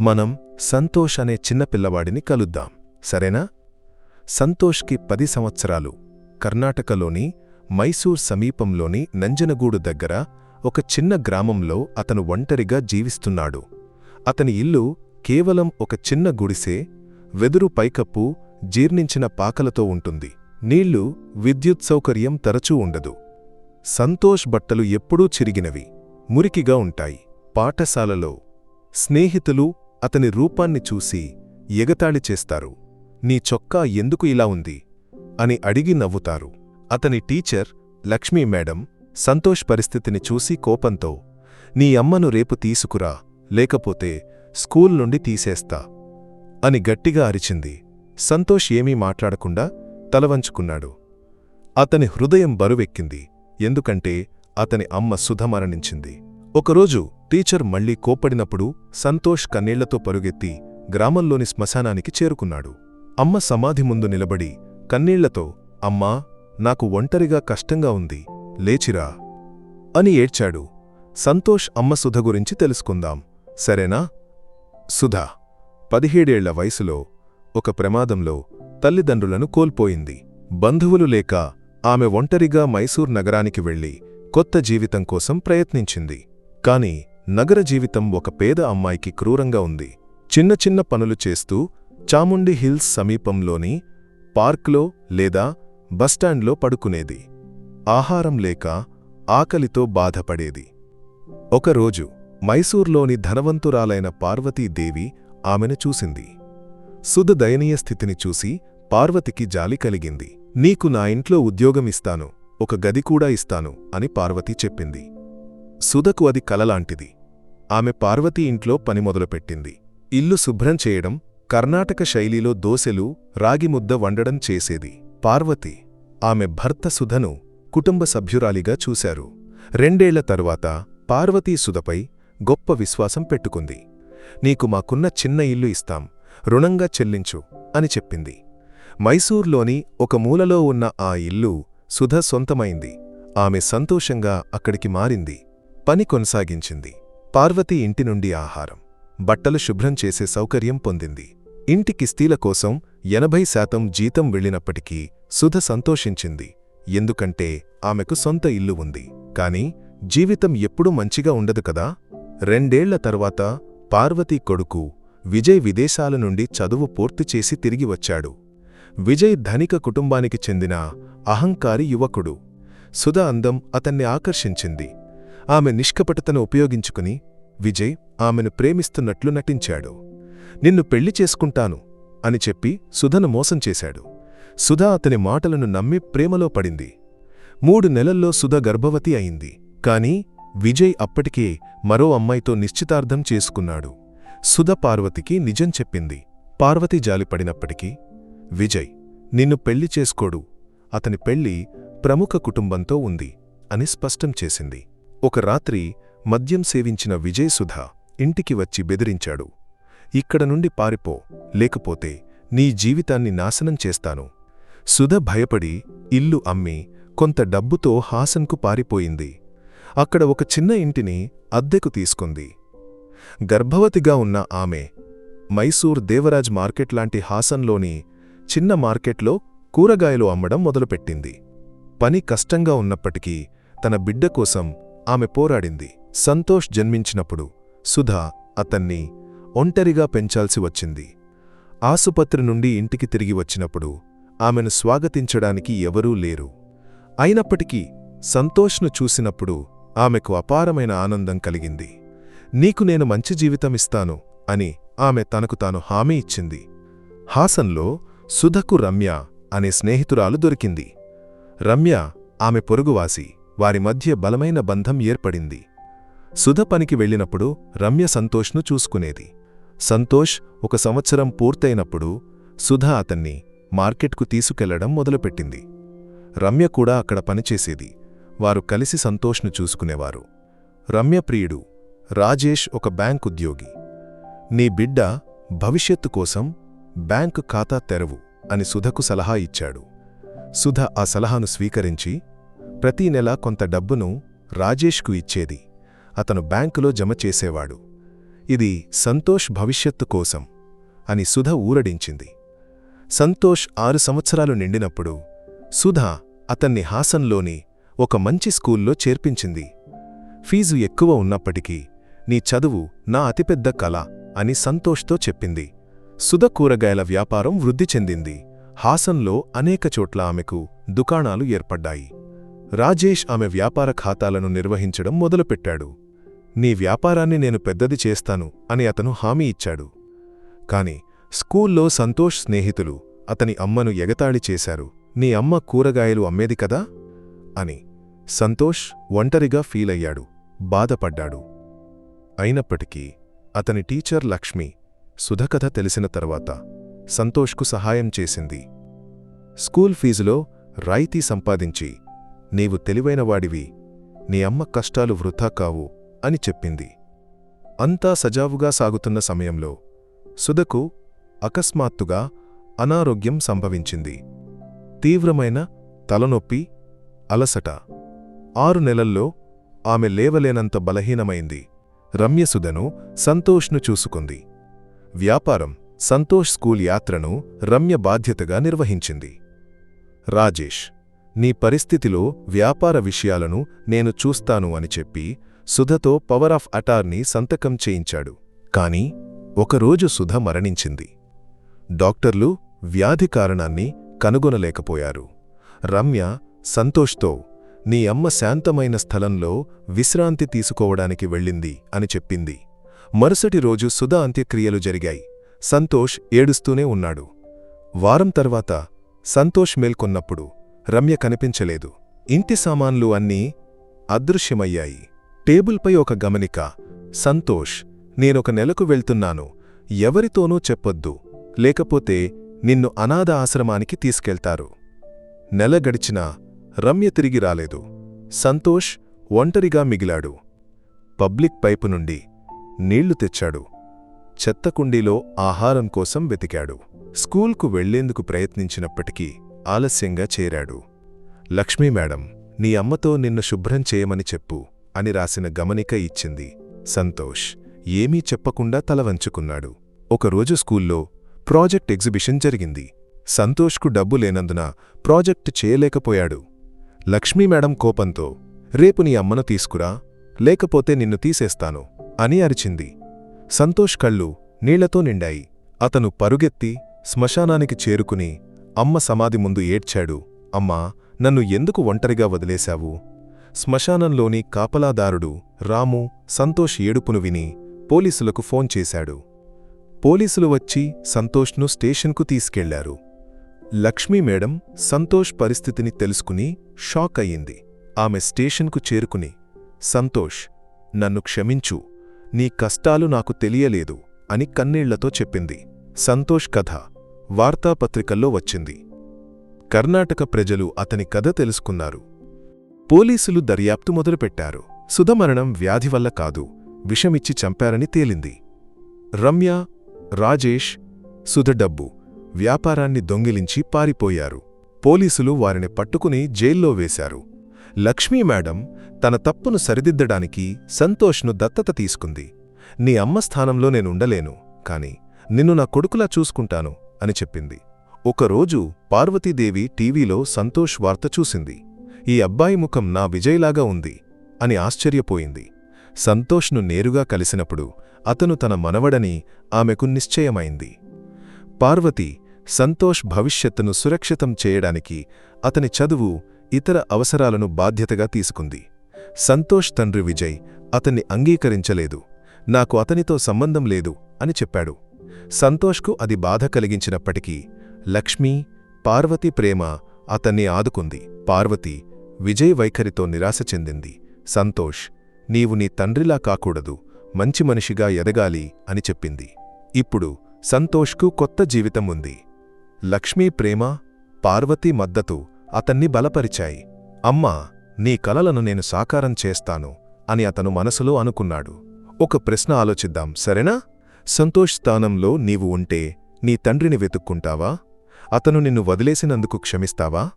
మనం సంతోష్ అనే చిన్న పిల్లవాడిని కలుద్దాం. సరేనా? సంతోష్కి పది సంవత్సరాలు. కర్ణాటకలోని మైసూర్ సమీపంలోని నంజనగూడు దగ్గర ఒక చిన్న గ్రామంలో అతను ఒంటరిగా జీవిస్తున్నాడు. అతని ఇల్లు కేవలం ఒక చిన్న గుడిసె వెదురు పైకప్పు జీర్ణించిన పాకలతో ఉంటుంది. నీళ్ళు విద్యుత్ సౌకర్యం తరచూ ఉండదు. సంతోష్ బట్టలు ఎప్పుడూ చిరిగినవి మురికిగా ఉంటాయి. పాఠశాలలో స్నేహితులు అతని రూపాన్ని చూసి ఎగతాళి చేస్తారు. నీ చొక్కా ఎందుకు ఇలా ఉంది అని అడిగి నవ్వుతారు. అతని టీచర్ లక్ష్మీ మేడం సంతోష్ పరిస్థితిని చూసి కోపంతో నీ అమ్మను రేపు తీసుకురా లేకపోతే స్కూల్ నుండి తీసేస్తా అని గట్టిగా అరిచింది. సంతోష్ ఏమీ మాట్లాడకుండా తలవంచుకున్నాడు. అతని హృదయం బరువెక్కింది. ఎందుకంటే అతని అమ్మ సుధ మరణించింది. ఒకరోజు టీచర్ మళ్ళీ కోప్పడినప్పుడు సంతోష్ కన్నీళ్ళతో పరుగెత్తి గ్రామంలోని శ్మశానానికి చేరుకున్నాడు. అమ్మ సమాధి ముందు నిలబడి కన్నీళ్ళతో అమ్మా నాకు ఒంటరిగా కష్టంగా ఉంది లేచిరా అని ఏడ్చాడు. సంతోష్ అమ్మ సుధ గురించి తెలుసుకుందాం. సరేనా? సుధ పదిహేడేళ్ళ వయసులో ఒక ప్రమాదంలో తల్లిదండ్రులను కోల్పోయింది. బంధువులు లేక ఆమె ఒంటరిగా మైసూర్ నగరానికి వెళ్ళి కొత్త జీవితం కోసం ప్రయత్నించింది. కాని నగర జీవితం ఒక పేద అమ్మాయికి క్రూరంగా ఉంది. చిన్న చిన్న పనులు చేస్తూ చాముండి హిల్స్ సమీపంలోని పార్క్లో లేదా బస్టాండ్లో పడుకునేది. ఆహారం లేక ఆకలితో బాధపడేది. ఒకరోజు మైసూర్లోని ధనవంతురాలైన పార్వతీదేవి ఆమెను చూసింది. సుధ దయనీయ స్థితిని చూసి పార్వతికి జాలి కలిగింది. నీకు నా ఇంట్లో ఉద్యోగమిస్తాను ఒక గది కూడా ఇస్తాను అని పార్వతి చెప్పింది. సుధకు అది కలలాంటిది. ఆమె పార్వతి ఇంట్లో పని మొదలుపెట్టింది. ఇల్లు శుభ్రం చేయడం కర్ణాటక శైలిలో దోసెలు రాగిముద్ద వండడం చేసేది. పార్వతి ఆమె భర్త సుధను కుటుంబ సభ్యురాలిగా చూశారు. రెండేళ్ళ తరువాత పార్వతీ సుధపై గొప్ప విశ్వాసం పెట్టుకుంది. నీకు మాకున్న చిన్న ఇల్లు ఇస్తాం రుణంగా చెల్లించు అని చెప్పింది. మైసూర్లోని ఒక మూలలో ఉన్న ఆ ఇల్లు సుధ సొంతమైంది. ఆమె సంతోషంగా అక్కడికి మారింది. పని కొనసాగించింది. పార్వతి ఇంటి నుండి ఆహారం. బట్టలు శుభ్రం చేసే సౌకర్యం పొందింది. ఇంటి కిస్తీల కోసం ఎనభై శాతం జీతం వెళ్ళినప్పటికీ సుధ సంతోషించింది. ఎందుకంటే ఆమెకు సొంత ఇల్లు ఉంది. కాని జీవితం ఎప్పుడూ మంచిగా ఉండదు కదా? రెండేళ్ళ తరువాత పార్వతీ కొడుకు విజయ్ విదేశాల నుండి చదువు పూర్తి చేసి తిరిగి వచ్చాడు. విజయ్ ధనిక కుటుంబానికి చెందిన అహంకారి యువకుడు. సుధ అందం అతన్ని ఆకర్షించింది. ఆమె నిష్కపటతను ఉపయోగించుకుని విజయ్ ఆమెను ప్రేమిస్తున్నట్లు నటించాడు. నిన్ను పెళ్ళి చేసుకుంటాను అని చెప్పి సుధను మోసం చేశాడు. సుధ అతని మాటలను నమ్మి ప్రేమలో పడింది. మూడు నెలల్లో సుధ గర్భవతి అయింది. కాని విజయ్ అప్పటికే మరో అమ్మాయితో నిశ్చితార్థం చేసుకున్నాడు. సుధ పార్వతికి నిజం చెప్పింది. పార్వతి జాలిపడినప్పటికీ విజయ్ నిన్ను పెళ్ళి చేసుకోడు. అతని పెళ్ళి ప్రముఖ కుటుంబంతో ఉంది అని స్పష్టం చేసింది. ఒక రాత్రి మద్యం సేవించిన విజయసుధ ఇంటికి వచ్చి బెదిరించాడు. ఇక్కడ నుండి పారిపో లేకపోతే నీ జీవితాన్ని నాశనం చేస్తాను. సుధ భయపడి ఇల్లు అమ్మి కొంత డబ్బుతో హాసన్కు పారిపోయింది. అక్కడ ఒక చిన్న ఇంటిని అద్దెకు తీసుకుంది. గర్భవతిగా ఉన్న ఆమె మైసూర్ దేవరాజ్ మార్కెట్ లాంటి హాసన్లోని చిన్న మార్కెట్లో కూరగాయలు అమ్మడం మొదలుపెట్టింది. పని కష్టంగా ఉన్నప్పటికీ తన బిడ్డ కోసం ఆమె పోరాడింది. సంతోష్ జన్మించినప్పుడు సుధా అతన్ని ఒంటరిగా పెంచాల్సి వచ్చింది. ఆసుపత్రి నుండి ఇంటికి తిరిగి వచ్చినప్పుడు ఆమెను స్వాగతించడానికి ఎవరూ లేరు. అయినప్పటికీ సంతోష్ను చూసినప్పుడు ఆమెకు అపారమైన ఆనందం కలిగింది. నీకు నేను మంచి జీవితమిస్తాను అని ఆమె తనకు తాను హామీ ఇచ్చింది. హాసన్లో సుధకు రమ్య అనే స్నేహితురాలు దొరికింది. రమ్య ఆమె పొరుగువాసి. వారి మధ్య బలమైన బంధం ఏర్పడింది. సుధ పనికి వెళ్ళినప్పుడు రమ్య సంతోష్ను చూసుకునేది. సంతోష్ ఒక సంవత్సరం పూర్తయినప్పుడు సుధ అతన్ని మార్కెట్కు తీసుకెళ్ళడం మొదలుపెట్టింది. రమ్య కూడా అక్కడ పనిచేసేది. వారు కలిసి సంతోష్ను చూసుకునేవారు. రమ్య ప్రియుడు రాజేష్ ఒక బ్యాంక్ ఉద్యోగి. నీ బిడ్డ భవిష్యత్తు కోసం బ్యాంకు ఖాతా తెరవు అని సుధకు సలహా ఇచ్చాడు. సుధ ఆ సలహాను స్వీకరించి ప్రతీ నెలా కొంత డబ్బును రాజేష్కు ఇచ్చేది. అతను బ్యాంకులో జమ చేసేవాడు. ఇది సంతోష్ భవిష్యత్తు కోసం అని సుధ ఊరడించింది. సంతోష్ ఆరు సంవత్సరాలు నిండినప్పుడు సుధ అతన్ని హాసన్లోని ఒక మంచి స్కూల్లో చేర్పించింది. ఫీజు ఎక్కువ ఉన్నప్పటికీ నీ చదువు నా అతిపెద్ద కళ అని సంతోష్తో చెప్పింది. సుధ కూరగాయల వ్యాపారం వృద్ధి చెందింది. హాసన్లో అనేక చోట్ల ఆమెకు దుకాణాలు ఏర్పడ్డాయి. రాజేష్ ఆమె వ్యాపార ఖాతాలను నిర్వహించడం మొదలుపెట్టాడు. నీ వ్యాపారాన్ని నేను పెద్దది చేస్తాను అని అతను హామీ ఇచ్చాడు. కాని స్కూల్లో సంతోష్ స్నేహితులు అతని అమ్మను ఎగతాళి చేశారు. నీ అమ్మ కూరగాయలు అమ్మేది కదా అని సంతోష్ ఒంటరిగా ఫీలయ్యాడు బాధపడ్డాడు. అయినప్పటికీ అతని టీచర్ లక్ష్మి సుధకథ తెలిసిన తర్వాత సంతోష్కు సహాయం చేసింది. స్కూల్ ఫీజులో రాయితీ సంపాదించి నీవు తెలివైనవాడివి నీ అమ్మ కష్టాలు వృథా కావు అని చెప్పింది. అంతా సజావుగా సాగుతున్న సమయంలో సుధకు అకస్మాత్తుగా అనారోగ్యం సంభవించింది. తీవ్రమైన తలనొప్పి అలసట. ఆరు నెలల్లో ఆమె లేవలేనంత బలహీనమైంది. రమ్యసుధను సంతోష్ను చూసుకుంది. వ్యాపారం సంతోష్ స్కూల్ యాత్రను రమ్య బాధ్యతగా నిర్వహించింది. రాజేష్ నీ పరిస్థితిలో వ్యాపార విషయాలను నేను చూస్తాను అని చెప్పి సుధతో పవర్ ఆఫ్ అటార్నీ సంతకం చేయించాడు. కాని ఒకరోజు సుధ మరణించింది. డాక్టర్లు వ్యాధి కారణాన్ని కనుగొనలేకపోయారు. రమ్య సంతోష్తో నీ అమ్మ శాంతమైన స్థలంలో విశ్రాంతి తీసుకోవడానికి వెళ్ళింది అని చెప్పింది. మరుసటి రోజు సుధ అంత్యక్రియలు జరిగాయి. సంతోష్ ఏడుస్తూనే ఉన్నాడు. వారం తర్వాత సంతోష్ మేల్కొన్నప్పుడు రమ్య కనిపించలేదు. ఇంటి సామాన్లు అన్నీ అదృశ్యమయ్యాయి. టేబుల్పై ఒక గమనిక సంతోష్ నేనొక నెలకు వెళ్తున్నాను ఎవరితోనూ చెప్పొద్దు లేకపోతే నిన్ను అనాథ ఆశ్రమానికి తీసుకెళ్తారు. నెల గడిచినా రమ్య తిరిగి రాలేదు. సంతోష్ ఒంటరిగా మిగిలాడు. పబ్లిక్ పైపు నుండి నీళ్ళు తెచ్చాడు. చెత్తకుండీలో ఆహారం కోసం వెతికాడు. స్కూల్కు వెళ్ళేందుకు ప్రయత్నించినప్పటికీ ఆలస్యంగా చేరాడు. లక్ష్మీ మేడం నీ అమ్మతో నిన్ను శుభ్రం చేయమని చెప్పు అని రాసిన గమనిక ఇచ్చింది. సంతోష్ ఏమీ చెప్పకుండా తలవంచుకున్నాడు ఒకరోజు స్కూల్లో ప్రాజెక్ట్ ఎగ్జిబిషన్ జరిగింది. సంతోష్కు డబ్బు లేనందున ప్రాజెక్ట్ చేయలేకపోయాడు. లక్ష్మీ మేడం కోపంతో రేపు నీ అమ్మను తీసుకురా లేకపోతే నిన్ను తీసేస్తాను అని అరిచింది. సంతోష్ కళ్ళు నీళ్ళతో నిండాయి. అతను పరుగెత్తి శ్మశానానికి చేరుకుని అమ్మ సమాధి ముందు ఏడ్చాడు. అమ్మా నన్ను ఎందుకు ఒంటరిగా వదిలేశావు? శ్మశానంలోని కాపలాదారుడు రాము సంతోష్ ఏడుపును విని పోలీసులకు ఫోన్ చేశాడు. పోలీసులు వచ్చి సంతోష్ను స్టేషన్కు తీసుకెళ్ళారు. లక్ష్మీ మేడం సంతోష్ పరిస్థితిని తెలుసుకుని షాక్ అయ్యింది. ఆమె స్టేషన్కు చేరుకుని సంతోష్ నన్ను క్షమించు. నీ కష్టాలు నాకు తెలియలేదు అని కన్నీళ్ళతో చెప్పింది. సంతోష్ కథ. వార్తాపత్రికల్లో వచ్చింది. కర్ణాటక ప్రజలు అతని కథ తెలుసుకున్నారు. పోలీసులు దర్యాప్తు మొదలుపెట్టారు. సుధమరణం వ్యాధి వల్ల కాదు విషమిచ్చి చంపారని తేలింది. రమ్య రాజేష్ సుధ డబ్బు వ్యాపారాన్ని దొంగిలించి పారిపోయారు. పోలీసులు వారిని పట్టుకుని జైల్లో వేశారు. లక్ష్మీ మేడం తన తప్పును సరిదిద్దడానికి సంతోష్ను దత్తత తీసుకుంది. నీ అమ్మ స్థానంలో నేనుండలేను కాని నిన్ను నా కొడుకులా చూసుకుంటాను. అని చెప్పింది. ఒకరోజు పార్వతీదేవి టీవీలో సంతోష్ వార్త చూసింది. ఈ అబ్బాయి ముఖం నా విజయ్లాగా ఉంది అని ఆశ్చర్యపోయింది. సంతోష్ను నేరుగా కలిసినప్పుడు అతను తన మనవడని ఆమెకు నిశ్చయమైంది. పార్వతి సంతోష్ భవిష్యత్తును సురక్షితం చేయడానికి అతని చదువు ఇతర అవసరాలను బాధ్యతగా తీసుకుంది. సంతోష్ తండ్రి విజయ్ అతన్ని అంగీకరించలేదు. నాకు అతనితో సంబంధం లేదు అని చెప్పాడు. సంతోష్కు అది బాధ కలిగించినప్పటికీ లక్ష్మీ పార్వతి ప్రేమ అతన్ని ఆదుకుంది. పార్వతి విజయ్ వైఖరితో నిరాశ చెందింది. సంతోష్ నీవు నీ తండ్రిలా కాకూడదు మంచి మనిషిగా ఎదగాలి అని చెప్పింది. ఇప్పుడు సంతోష్కు కొత్త జీవితం ఉంది. లక్ష్మీ ప్రేమ పార్వతీ మద్దతు అతన్ని బలపరిచాయి. అమ్మా నీ కలలను నేను సాకారం చేస్తాను అని అతను మనసులో అనుకున్నాడు. ఒక ప్రశ్న ఆలోచిద్దాం సరేనా? సంతోష్ స్థానంలో నీవు ఉంటే నీ తండ్రిని వెతుక్కుంటావా? అతను నిన్ను వదిలేసినందుకు క్షమిస్తావా?